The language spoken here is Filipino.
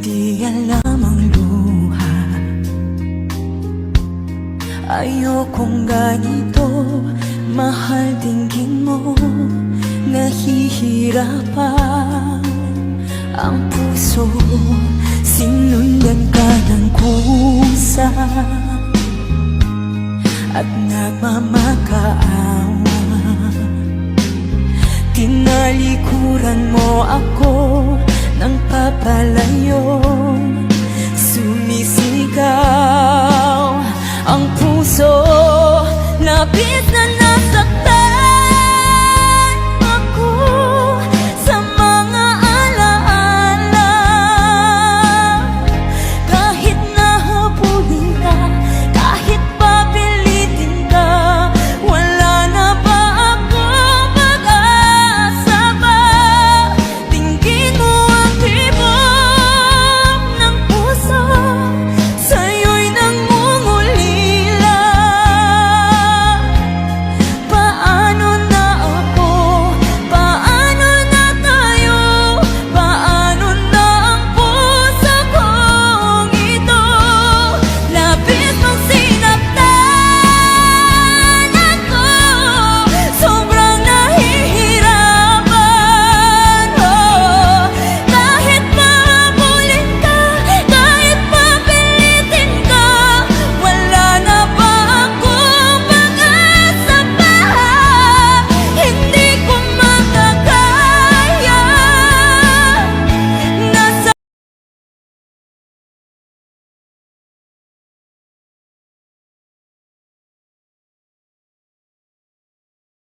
Hindi alam ang luha. Ayokong ganito Mahal tingin mo Nahihirapan. Ang puso Sinundan ka ng kusa. At nagmamakaawa Tinalikuran mo ako. Nang papalayo Sumisigaw Ang puso. Labis na